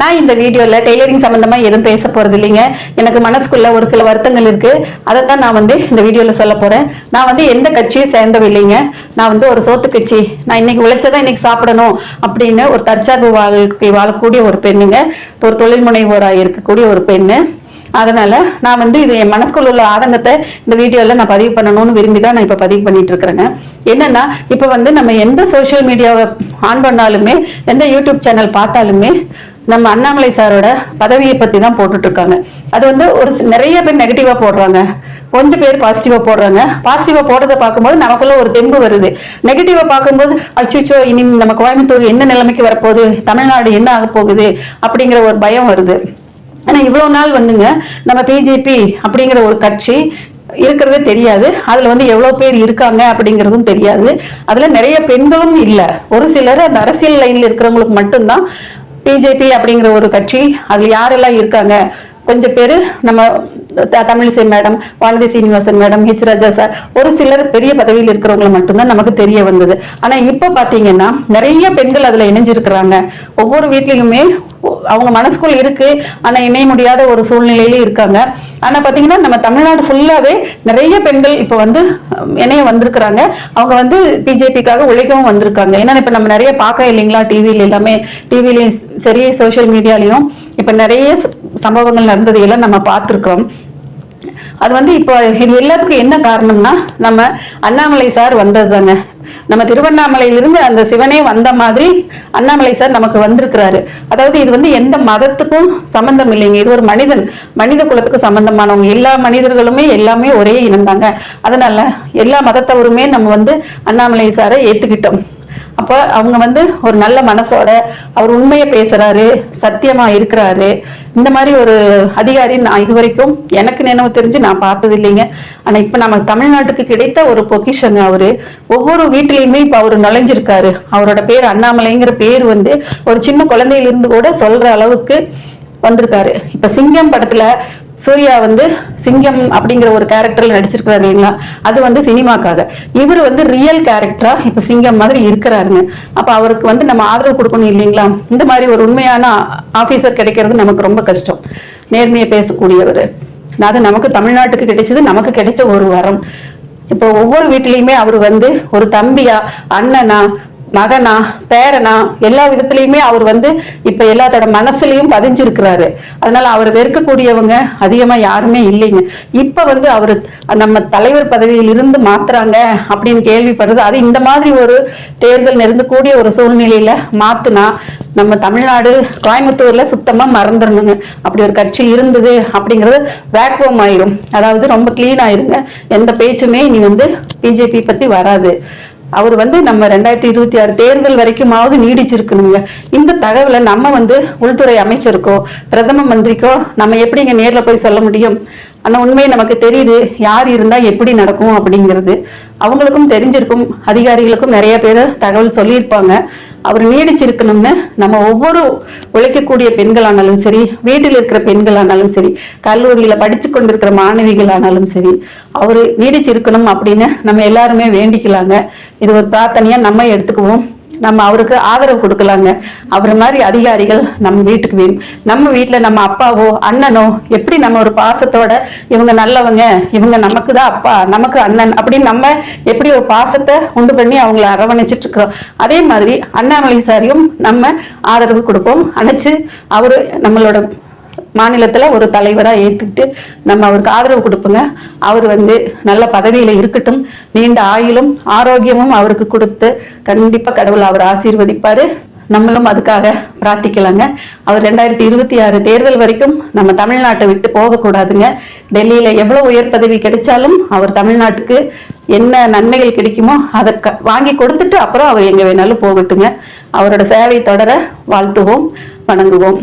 நான் இந்த வீடியோல டெய்லரிங் சம்பந்தமா எதுவும் பேச போறது இல்லைங்க. எனக்கு மனசுக்குள்ள ஒரு சில வருத்தங்கள் இருக்கு. அதைத்தான் நான் வந்து இந்த வீடியோல சொல்ல போறேன். நான் வந்து எந்த கட்சியும் சேர்ந்தவில்லைங்க. நான் வந்து ஒரு சோத்து கட்சி. நான் இன்னைக்கு உழைச்சதான் இன்னைக்கு சாப்பிடணும் அப்படின்னு ஒரு தற்சார்பு வாழ்க்கை வாழக்கூடிய ஒரு பெண்ணுங்க. ஒரு தொழில் முனைவோராக இருக்கக்கூடிய ஒரு பெண்ணு. அதனால நான் வந்து இது என் மனசுக்குள்ள உள்ள ஆதங்கத்தை இந்த வீடியோல நான் பதிவு பண்ணணும்னு விரும்பி தான் நான் இப்ப பதிவு பண்ணிட்டு இருக்கிறேங்க. என்னன்னா இப்ப வந்து நம்ம எந்த சோஷியல் மீடியாவை ஆன் பண்ணாலுமே எந்த யூடியூப் சேனல் பார்த்தாலுமே நம்ம அண்ணாமலை சாரோட பதவியை பத்தி தான் போட்டுட்டு இருக்காங்க அது வந்து ஒரு நிறைய பேர் நெகட்டிவா போடுறாங்க. கொஞ்சம் பேர் பாசிட்டிவா போடுறாங்க. பாசிட்டிவா போடுறத பார்க்கும்போது நமக்குள்ள ஒரு தெம்பு வருது. நெகட்டிவா பார்க்கும்போது அச்சுச்சோ இனி நம்ம கோயம்புத்தூர் என்ன நிலைமைக்கு வரப்போகுது? தமிழ்நாடு என்ன ஆக போகுது? அப்படிங்கிற ஒரு பயம் வருது. ஆனா இவ்வளவு நாள் வந்துங்க நம்ம பிஜேபி அப்படிங்கிற ஒரு கட்சி இருக்கிறதே தெரியாது. அதுல வந்து எவ்வளவு பேர் இருக்காங்க அப்படிங்கிறதும் தெரியாது. அதுல நிறைய பெண்களும் இல்ல. ஒரு சிலர் அந்த அரசியல் லைன்ல இருக்கிறவங்களுக்கு மட்டும்தான் பிஜேபி அப்படிங்கிற ஒரு கட்சி அதுல யாரெல்லாம் இருக்காங்க? கொஞ்சம் பேர் நம்ம Tamilisai madam Vanathi Srinivasan madam H Raja sir ஒரு சிலர் பெரிய பதவியில் இருக்கிறவங்களை மட்டும்தான் நமக்கு தெரிய வந்தது. ஆனா இப்ப பாத்தீங்கன்னா நிறைய பெண்கள் அதுல இணைஞ்சிருக்கிறாங்க. ஒவ்வொரு வீட்லயுமே அவங்க மனசுக்குள்ள இருக்கு. ஆனா இணைய முடியாத ஒரு சூழ்நிலையில இருக்காங்க. ஆனா பாத்தீங்கன்னா நம்ம தமிழ்நாடு ஃபுல்லாவே நிறைய பெண்கள் இப்ப வந்து இணைய வந்திருக்கிறாங்க. அவங்க வந்து பிஜேபிக்காக உழைக்கவும் வந்திருக்காங்க. ஏன்னா இப்ப நம்ம நிறைய பார்க்க இல்லைங்களா? டிவியில எல்லாமே. டிவிலையும் சரி சோஷியல் மீடியாலையும் இப்ப நிறைய சம்பவங்கள் நடந்தது எல்லாம் நம்ம பார்த்துருக்கோம் அது வந்து இப்போ இது எல்லாத்துக்கும் என்ன காரணம்னா நம்ம அண்ணாமலை சார் வந்ததுதாங்க. நம்ம திருவண்ணாமலையிலிருந்து அந்த சிவனே வந்த மாதிரி அண்ணாமலை சார் நமக்கு வந்திருக்கிறாரு. அதாவது இது வந்து எந்த மதத்துக்கும் சம்பந்தம் இல்லைங்க. இது ஒரு மனிதன் மனித குலத்துக்கு சம்பந்தமானவங்க. எல்லா மனிதர்களுமே எல்லாமே ஒரே இனம்தாங்க. அதனால எல்லா மதத்தவருமே நம்ம வந்து அண்ணாமலை சாரை ஏத்துக்கிட்டோம். அப்போ அவங்க வந்து ஒரு நல்ல மனசோட அவர் உண்மையை பேசுறாரு சத்தியமா இருக்கிறாரு. இந்த மாதிரி ஒரு அதிகாரி நான் இது வரைக்கும் எனக்கு நினைவு தெரிஞ்சு நான் பார்த்தது இல்லைங்க. ஆனா இப்ப நம்ம தமிழ்நாட்டுக்கு கிடைத்த ஒரு பொக்கிஷங்க அவரு. ஒவ்வொரு வீட்லயுமே இப்ப அவர் நுழைஞ்சிருக்காரு. அவரோட பேர் அண்ணாமலைங்கிற பேர் வந்து ஒரு சின்ன குழந்தையிலிருந்து கூட சொல்ற அளவுக்கு வந்திருக்காரு. இப்ப சிங்கம் படத்துல சூர்யா வந்து சிங்கம் அப்படிங்கிற ஒரு கேரக்டர்ல நடிச்சிருக்கிறாரு இல்லைங்களா? அது வந்து சினிமாக்காக. இவர் வந்து ரியல் கேரக்டரா இப்ப சிங்கம் மாதிரி இருக்கிறாருங்க. அப்ப அவருக்கு வந்து நம்ம ஆதரவு கொடுக்கணும் இல்லைங்களா? இந்த மாதிரி ஒரு உண்மையான ஆபீசர் கிடைக்கிறது நமக்கு ரொம்ப கஷ்டம். நேர்மையை பேசக்கூடியவர். அது நமக்கு தமிழ்நாட்டுக்கு கிடைச்சது நமக்கு கிடைச்ச ஒரு வரம். இப்போ ஒவ்வொரு வீட்டிலையுமே அவர் வந்து ஒரு தம்பியா அண்ணனா மகனா பேரனா எல்லா விதத்திலையுமே அவர் வந்து இப்ப எல்லாத்தோட மனசுலயும் பதிஞ்சிருக்கிறாரு. அதனால அவர் வெறுக்கக்கூடியவங்க அதிகமா யாருமே இல்லைங்க. இப்ப வந்து அவரு நம்ம தலைவர் பதவியில் இருந்து மாத்துறாங்க அப்படின்னு கேள்விப்படுறது அது இந்த மாதிரி ஒரு தேர்தல் நெருங்கக்கூடிய ஒரு சூழ்நிலையில மாத்துனா நம்ம தமிழ்நாடு கோயம்புத்தூர்ல சுத்தமா மறந்துடணுங்க. அப்படி ஒரு கட்சி இருந்தது அப்படிங்கிறது வேக்வம் ஆயிரும். அதாவது ரொம்ப கிளீன் ஆயிருங்க. எந்த பேச்சுமே இனி வந்து பிஜேபி பத்தி வராது. அவர் வந்து நம்ம ரெண்டாயிரத்தி இருபத்தி ஆறு தேர்தல் வரைக்குமாவது நீடிச்சிருக்கணுங்க. இந்த தகவலை நம்ம வந்து உள்துறை அமைச்சருக்கோ பிரதம மந்திரிக்கோ நம்ம எப்படிங்க நேர்ல போய் சொல்ல முடியும்? ஆனால் உண்மையை நமக்கு தெரியுது யார் இருந்தா எப்படி நடக்கும் அப்படிங்கிறது. அவங்களுக்கும் தெரிஞ்சிருக்கும் அதிகாரிகளுக்கும் நிறைய பேர் தகவல் சொல்லியிருப்பாங்க. அவர் நீடிச்சிருக்கணும்னு நம்ம ஒவ்வொரு உழைக்கக்கூடிய பெண்களானாலும் சரி வீட்டில் இருக்கிற பெண்களானாலும் சரி கல்லூரியில படிச்சு கொண்டிருக்கிற மாணவிகளானாலும் சரி அவர் நீடிச்சிருக்கணும் அப்படின்னு நம்ம எல்லாருமே வேண்டிக்கலாங்க. இது ஒரு பிரார்த்தனையா நம்ம எடுத்துக்குவோம். நம்ம அவருக்கு ஆதரவு கொடுக்கலாங்க. அவர் மாதிரி அதிகாரிகள் நம்ம வீட்டுக்கு வேணும். நம்ம வீட்டில் நம்ம அப்பாவோ அண்ணனோ எப்படி நம்ம ஒரு பாசத்தோட இவங்க நல்லவங்க இவங்க நமக்கு தான் அப்பா நமக்கு அண்ணன் அப்படின்னு நம்ம எப்படி ஒரு பாசத்தை உண்டு பண்ணி அவங்கள அரவணைச்சிட்டு இருக்கிறோம் அதே மாதிரி அண்ணாமலை சாரியும் நம்ம ஆதரவு கொடுப்போம். அணைச்சு அவரு நம்மளோட மாநிலத்தில் ஒரு தலைவராக ஏற்றுக்கிட்டு நம்ம அவருக்கு ஆதரவு கொடுப்போங்க. அவர் வந்து நல்ல பதவியில் இருக்கட்டும். நீண்ட ஆயுளும் ஆரோக்கியமும் அவருக்கு கொடுத்து கண்டிப்பாக கடவுள் அவர் ஆசீர்வதிப்பார். நம்மளும் அதுக்காக பிரார்த்திக்கலாங்க. அவர் ரெண்டாயிரத்தி இருபத்தி ஆறு தேர்தல் வரைக்கும் நம்ம தமிழ்நாட்டை விட்டு போகக்கூடாதுங்க. டெல்லியில் எவ்வளோ உயர் பதவி கிடைச்சாலும் அவர் தமிழ்நாட்டுக்கு என்ன நன்மைகள் கிடைக்குமோ அதை க- வாங்கி கொடுத்துட்டு அப்புறம் அவர் எங்கே வேணாலும் போகட்டுங்க. அவரோட சேவை தொடர வாழ்த்துவோம் வணங்குவோம்.